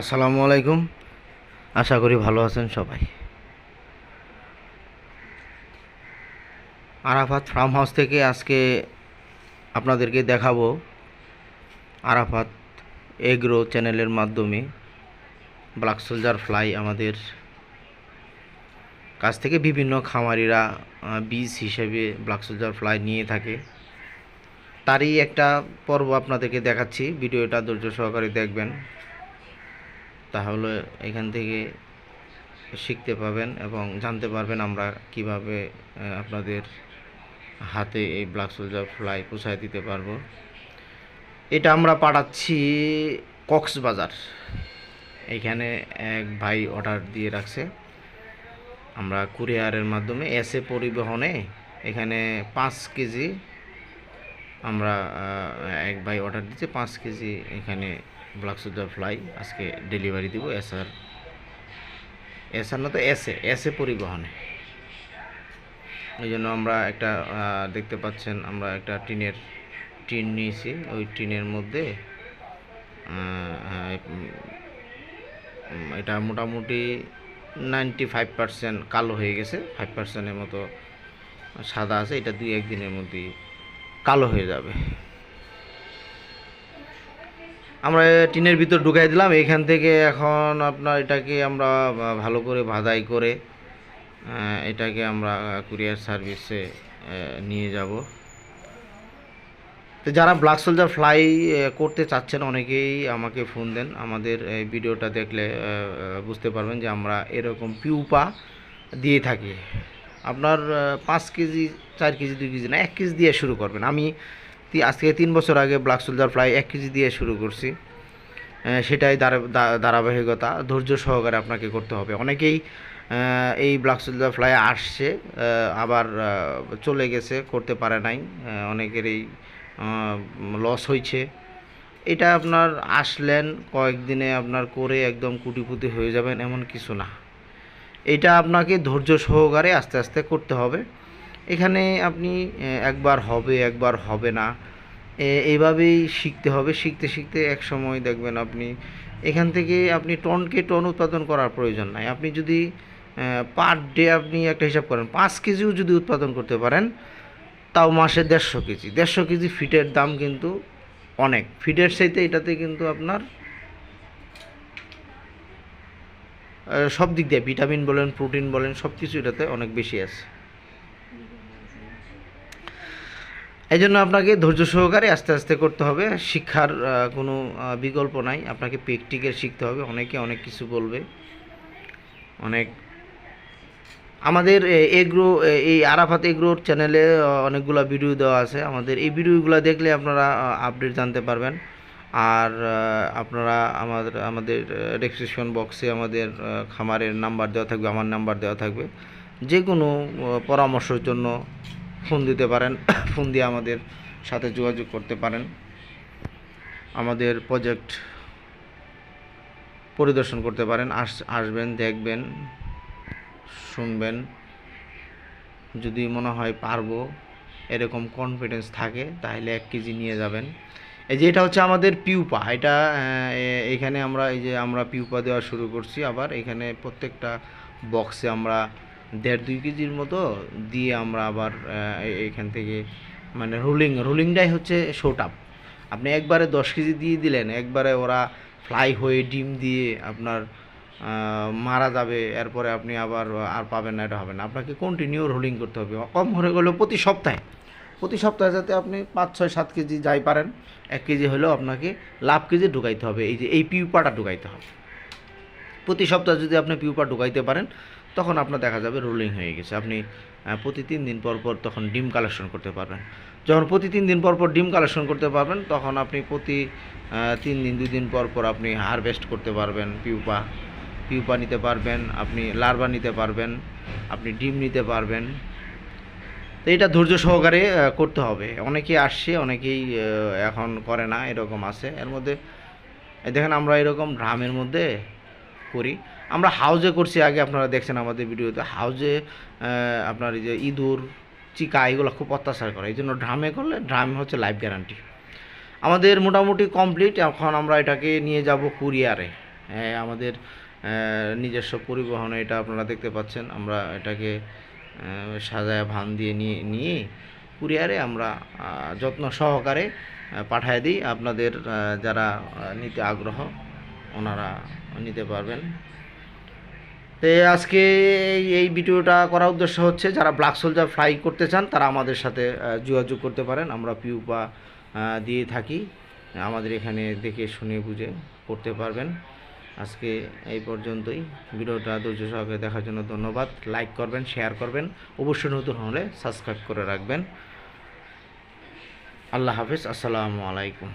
আসসালামু আলাইকুম। আশা করি ভালো আছেন সবাই। আরাফাত ফার্ম হাউস থেকে আজকে আপনাদেরকে দেখাবো আরাফাত এগ্রো চ্যানেলের মাধ্যমে ব্ল্যাক সোলজার ফ্লাই আমাদের কাছ থেকে বিভিন্ন খামারিরা বীজ হিসেবে ব্ল্যাক সোলজার ফ্লাই নিয়ে থাকে। তারই একটা পর্ব আপনাদেরকে দেখাচ্ছি। ভিডিওটা ধৈর্য সহকারে দেখবেন। তাহলে এখান থেকে শিখতে পাবেন এবং জানতে পারবেন আমরা কীভাবে আপনাদের হাতে এই ব্ল্যাক সোলজার ফ্লাই পৌঁছায় দিতে পারব। এটা আমরা পাঠাচ্ছি কক্সবাজার। এখানে এক ভাই অর্ডার দিয়ে রাখছে। আমরা কুরিয়ারের মাধ্যমে এসে পরিবহনে এখানে পাঁচ কেজি আমরা এক ভাই অর্ডার দিচ্ছে পাঁচ কেজি এখানে ব্ল্যাক সোলজার ফ্লাই আজকে ডেলিভারি দিব এস এসআর এসআর না তো এসে এসে পরিবহনে। এই জন্য আমরা একটা দেখতে পাচ্ছেন, আমরা একটা টিনের টিন নিয়েছি, ওই টিনের মধ্যে এটা মোটামুটি নাইনটি ফাইভ পার্সেন্ট কালো হয়ে গেছে ফাইভ পার্সেন্টের মতো সাদা আছে, এটা দুই একদিনের মধ্যেই কালো হয়ে যাবে। আমরা টিনের ভিতর ঢুকাই দিলাম, এখান থেকে এখন আপনার এটাকে আমরা ভালো করে ভাদাই করে এটাকে আমরা কুরিয়ার সার্ভিসে নিয়ে যাব। তো যারা ব্ল্যাক সোলজার ফ্লাই করতে চাচ্ছেন, অনেকেই আমাকে ফোন দেন। আমাদের ভিডিওটা দেখলে বুঝতে পারবেন যে আমরা এরকম পিউপা দিয়ে থাকি। আপনার পাঁচ কেজি, চার কেজি, দুই কেজি না, এক কেজি দিয়ে শুরু করবেন। আমি আজ থেকে তিন বছর আগে ব্ল্যাক সোলজার ফ্লাই এক কেজি দিয়ে শুরু করছি। সেটাই ধারাবাহিকতা, ধৈর্য সহকারে আপনাকে করতে হবে। অনেকেই এই ব্ল্যাক সোলজার ফ্লাই আসছে আবার চলে গেছে, করতে পারে নাই। অনেকেরই লস হয়েছে এটা আপনার আসলেন, কয়েকদিনে আপনার করে একদম কুটিপুটি হয়ে যাবেন, এমন কিছু না। এটা আপনাকে ধৈর্য সহকারে আস্তে আস্তে করতে হবে। এখানে আপনি একবার হবে একবার হবে না। এইভাবেই শিখতে হবে। শিখতে শিখতে এক সময় দেখবেন আপনি, এখান থেকে আপনি টনকে টন উৎপাদন করার প্রয়োজন নাই। আপনি যদি পার ডে আপনি একটা হিসাব করেন, পাঁচ কেজিও যদি উৎপাদন করতে পারেন, তাও মাসে দেড়শো কেজি। দেড়শো কেজি ফিটের দাম কিন্তু অনেক। ফিটের চাইতে এটাতে কিন্তু আপনার সব দিক দিয়ে ভিটামিন বলেন, প্রোটিন বলেন, সব কিছু এটাতে অনেক বেশি আছে। এই জন্য আপনাকে ধৈর্য সহকারে আস্তে আস্তে করতে হবে। শিক্ষার কোনো বিকল্প নাই। আপনাকে প্র্যাকটিক্যাল শিখতে হবে। অনেকে অনেক কিছু বলবে। অনেক আমাদের এগ্রো এই আরাফাত এগ্রোর চ্যানেলে অনেকগুলো ভিডিও দেওয়া আছে। আমাদের এই ভিডিওগুলো দেখলে আপনারা আপডেট জানতে পারবেন। আর আপনারা আমাদের আমাদের ডেসক্রিপশন বক্সে আমাদের খামারের নাম্বার দেওয়া থাকবে, আমার নাম্বার দেওয়া থাকবে। যে কোনো পরামর্শের জন্য ফোন দিতে পারেন ফোন দিয়ে আমাদের সাথে যোগাযোগ করতে পারেন। আমাদের প্রজেক্ট পরিদর্শন করতে পারেন, আস, আসবেন, দেখবেন, শুনবেন। যদি মনে হয় পারব, এরকম কনফিডেন্স থাকে, তাহলে এক কেজি নিয়ে যাবেন। এই যে এটা হচ্ছে আমাদের পিউপা, এটা এখানে আমরা, এই যে আমরা পিউপা দেওয়া শুরু করছি আবার, এখানে প্রত্যেকটা বক্সে আমরা দেড় দুই কেজির মতো দিয়ে আমরা আবার এখান থেকে মানে রুলিং, রুলিংটাই হচ্ছে শোট আপ। আপনি একবারে দশ কেজি দিয়ে দিলেন, একবারে ওরা ফ্লাই হয়ে ডিম দিয়ে আপনার মারা যাবে, এরপরে আপনি আবার, আর পাবেন না, এটা হবে না। আপনাকে কন্টিনিউ রোলিং করতে হবে, কম হয়ে গেলেও প্রতি সপ্তাহে। প্রতি সপ্তাহে যাতে আপনি পাঁচ, ছয়, সাত কেজি যাই পারেন, এক কেজি হলেও আপনাকে লাভ কেজি ঢুকাইতে হবে। এই যে, এই পিউপাটা ঢুকাইতে হবে। প্রতি সপ্তাহে যদি আপনি পিউপা ঢুকাইতে পারেন, তখন আপনার দেখা যাবে রোলিং হয়ে গেছে। আপনি প্রতি তিন দিন পর পর তখন ডিম কালেকশন করতে পারবেন। যখন প্রতি তিন দিন পর পর ডিম কালেকশন করতে পারবেন, তখন আপনি প্রতি তিন দিন, দুই দিন পর পর আপনি হারভেস্ট করতে পারবেন পিউপা পিউপা নিতে পারবেন, আপনি লার্ভা নিতে পারবেন, আপনি ডিম নিতে পারবেন। তো এটা ধৈর্য সহকারে করতে হবে। অনেকেই আসছে, অনেকেই এখন করে না, এরকম আছে। এর মধ্যে দেখেন আমরা এরকম ড্রামের মধ্যে করি। আমরা হাউজে করছি, আগে আপনারা দেখছেন আমাদের ভিডিওতে। হাউজে আপনার এই যে ইঁদুর, চিকা, এগুলো খুব অত্যাচার করে। এই জন্য ড্রামে করলে ড্রাম হচ্ছে লাইফ গ্যারান্টি। আমাদের মোটামুটি কমপ্লিট। এখন আমরা এটাকে নিয়ে যাব কুরিয়ারে। হ্যাঁ আমাদের নিজস্ব পরিবহনে, এটা আপনারা দেখতে পাচ্ছেন। আমরা এটাকে সাজায় ভান দিয়ে নিয়ে নিয়ে কুরিয়ারে আমরা যত্ন সহকারে পাঠায় দিই। আপনাদের যারা নিতে আগ্রহ, ওনারা নিতে পারবেন। তো আজকে এই- এই ভিডিওটা করার উদ্দেশ্য হচ্ছে, যারা ব্ল্যাক সোলজার ফ্রাই করতে চান, তারা আমাদের সাথে যোগাযোগ করতে পারেন। আমরা পিউপা দিয়ে থাকি। আমাদের এখানে দেখে, শুনে, বুঝে করতে পারবেন। আজকে এই পর্যন্তই। ভিডিওটা ধৈর্য সহকারে দেখার জন্য ধন্যবাদ। লাইক করবেন শেয়ার করবেন। অবশ্যই নতুন হলে সাবস্ক্রাইব করে রাখবেন। আল্লাহ হাফিজ। আসসালামু আলাইকুম।